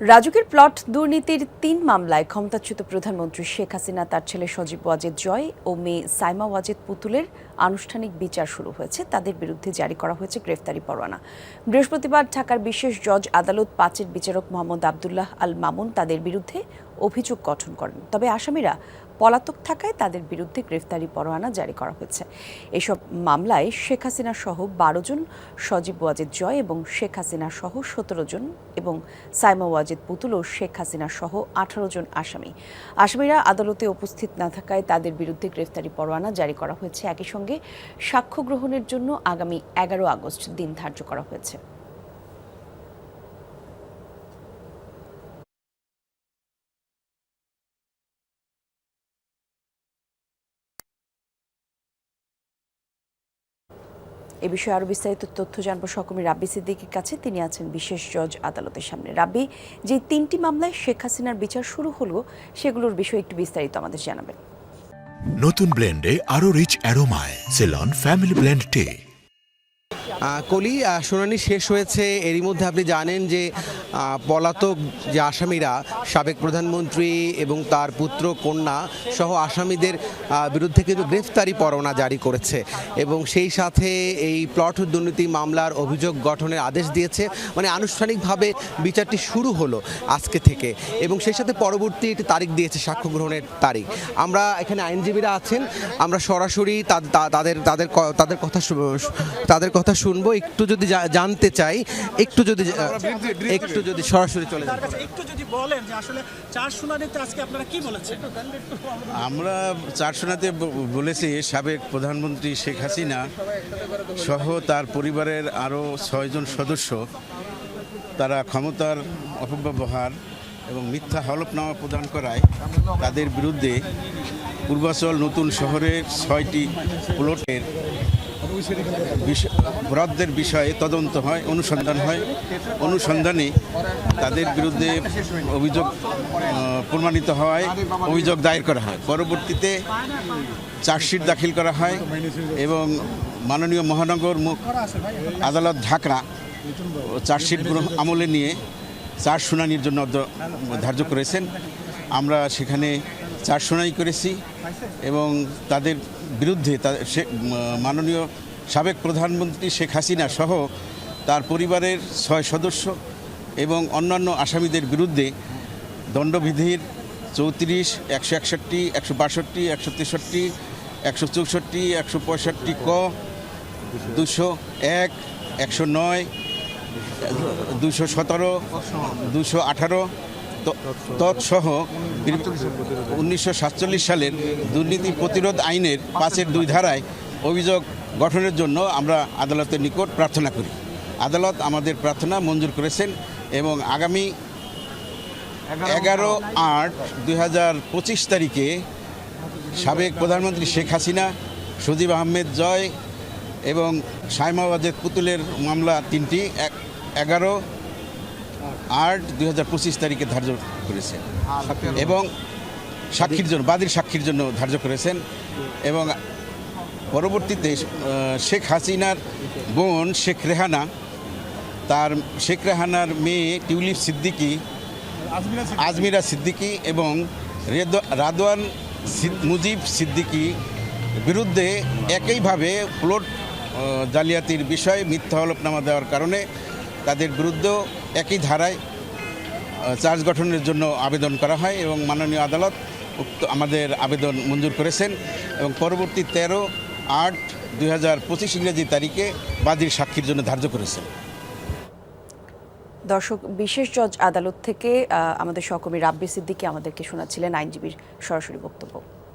রাজুকের plot দুর্নীতির তিন মামলায় ক্ষমতাচ্যুত প্রধানমন্ত্রী শেখ হাসিনা, তার ছেলে সজীব ওয়াজেদ জয় ও মেয়ে সাইমা ওয়াজেদ পুতুলের আনুষ্ঠানিক বিচার শুরু হয়েছে। তাদের বিরুদ্ধে জারি করা হয়েছে গ্রেফতারি পরোয়ানা। বৃহস্পতিবার ঢাকার বিশেষ জজ আদালত পাঁচের বিচারক মোহাম্মদ আবদুল্লাহ আল মামুন তাদের বিরুদ্ধে অভিযোগ গঠন করেন। তবে আসামিরা পলাতক থাকায় তাদের বিরুদ্ধে গ্রেফতারি পরোয়ানা জারি করা হয়েছে। এসব মামলায় শেখ হাসিনা সহ বারো জন সজীব ওয়াজেদ জয় এবং শেখ হাসিনা সহ সতেরো জন এবং সাইমা ওয়াজেদ পুতুল ও শেখ হাসিনা সহ আঠারো জন আসামি। আসামিরা আদালতে উপস্থিত না থাকায় তাদের বিরুদ্ধে গ্রেফতারি পরোয়ানা জারি করা হয়েছে। একই সঙ্গে সাক্ষ্য গ্রহণের জন্য আগামী এগারো আগস্ট দিন ধার্য করা হয়েছে। এ বিষয়ে আরও বিস্তারিত তথ্য জানব সকমি রাব্বি সিদ্দিকের কাছে। তিনি আছেন বিশেষ জজ আদালতের সামনে। রাব্বি যে তিনটি মামলায় শেখ হাসিনার বিচার শুরু হলো সেগুলোর বিষয়ে একটু বিস্তারিত আমাদের জানাবেন। নতুন ব্লেন্ডে আরও রিচ অ্যারোমায় সেলন ফ্যামিলি ব্লেন্ড টে। কলি শুনানি শেষ হয়েছে। এরই মধ্যে আপনি জানেন যে পলাতক যে আসামিরা সাবেক প্রধানমন্ত্রী এবং তার পুত্র কন্যা সহ আসামিদের বিরুদ্ধে কিন্তু গ্রেফতারি পরোয়ানা জারি করেছে এবং সেই সাথে এই প্লট দুর্নীতি মামলার অভিযোগ গঠনের আদেশ দিয়েছে। মানে আনুষ্ঠানিকভাবে বিচারটি শুরু হলো আজকে থেকে এবং সেই সাথে পরবর্তী একটি তারিখ দিয়েছে সাক্ষ্য গ্রহণের তারিখ। আমরা এখানে আইনজীবীরা আছেন আমরা সরাসরি তাদের তাদের তাদের কথা তাদের কথা শুনব। একটু যদি জানতে চাই একটু যদি একটু যদি সরাসরি চলে যান। একটু যদি বলেন যে আসলে চার শুনানিতে আজকে আপনারা কি বলেছেন? আমরা চারশোনাতে বলেছি সাবেক প্রধানমন্ত্রী শেখ হাসিনা সহ তার পরিবারের আরও ছয়জন সদস্য তারা ক্ষমতার অপব্যবহার এবং মিথ্যা হলফনামা প্রদান করায় তাদের বিরুদ্ধে পূর্বাচল নতুন শহরের ছয়টি প্লটের বরাদ্দের বিষয়ে তদন্ত হয়, অনুসন্ধান হয়। অনুসন্ধানে তাদের বিরুদ্ধে অভিযোগ প্রমাণিত হওয়ায় অভিযোগ দায়ের করা হয়। পরবর্তীতে চার্জশিট দাখিল করা হয় এবং মাননীয় মহানগর মুখ আদালত ঢাকা চার্জশিট আমলে নিয়ে চার শুনানির জন্য ধার্য করেছেন। আমরা সেখানে চার শুনানি করেছি এবং তাদের বিরুদ্ধে সে- মাননীয় সাবেক প্রধানমন্ত্রী শেখ হাসিনা সহ তার পরিবারের ছয় সদস্য এবং অন্যান্য আসামিদের বিরুদ্ধে দণ্ডবিধির চৌত্রিশ, একশো একষট্টি, একশো বাষট্টি, একশো তেষট্টি, একশো চৌষট্টি, একশো পঁয়ষট্টি ক, দুশো এক, একশো নয়, দুশো সতেরো, দুশো আঠারো তৎসহ উনিশশো সাতচল্লিশ সালের দুর্নীতি প্রতিরোধ আইনের পাঁচের দুই ধারায় অভিযোগ গঠনের জন্য আমরা আদালতের নিকট প্রার্থনা করি। আদালত আমাদের প্রার্থনা মঞ্জুর করেছেন এবং আগামী এগারো আট দুই তারিখে সাবেক প্রধানমন্ত্রী শেখ হাসিনা, সজীব আহমেদ জয় এবং সাইমা ওয়াজেদ পুতুলের মামলা তিনটি, এগারো আট দুই হাজার পঁচিশ তারিখে ধার্য করেছেন। এবং সাক্ষীর জন্য বাদীর সাক্ষীর জন্য ধার্য করেছেন। এবং পরবর্তীতে শেখ হাসিনার বোন শেখ রেহানা তার শেখ রেহানার মেয়ে টিউলিপ সিদ্দিকী আজমিরা সিদ্দিকী এবং রেদ- রাদওয়ান মুজিব সিদ্দিকী বিরুদ্ধে একইভাবে প্লট জালিয়াতির বিষয়ে মিথ্যা হলফনামা দেওয়ার কারণে তাদের বিরুদ্ধেও একই ধারায় চার্জ গঠনের জন্য আবেদন করা হয় এবং মাননীয় আদালত উক্ত আমাদের আবেদন মঞ্জুর করেছেন এবং পরবর্তী তেরো আট দুই হাজার পঁচিশ ইংরেজি তারিখে বাদীর সাক্ষীর জন্য ধার্য করেছেন। দর্শক, বিশেষ জজ আদালত থেকে আমাদের সহকর্মী রাব্বি সিদ্দিকি আমাদেরকে শোনাচ্ছিলেন আইনজীবীর সরাসরি বক্তব্য।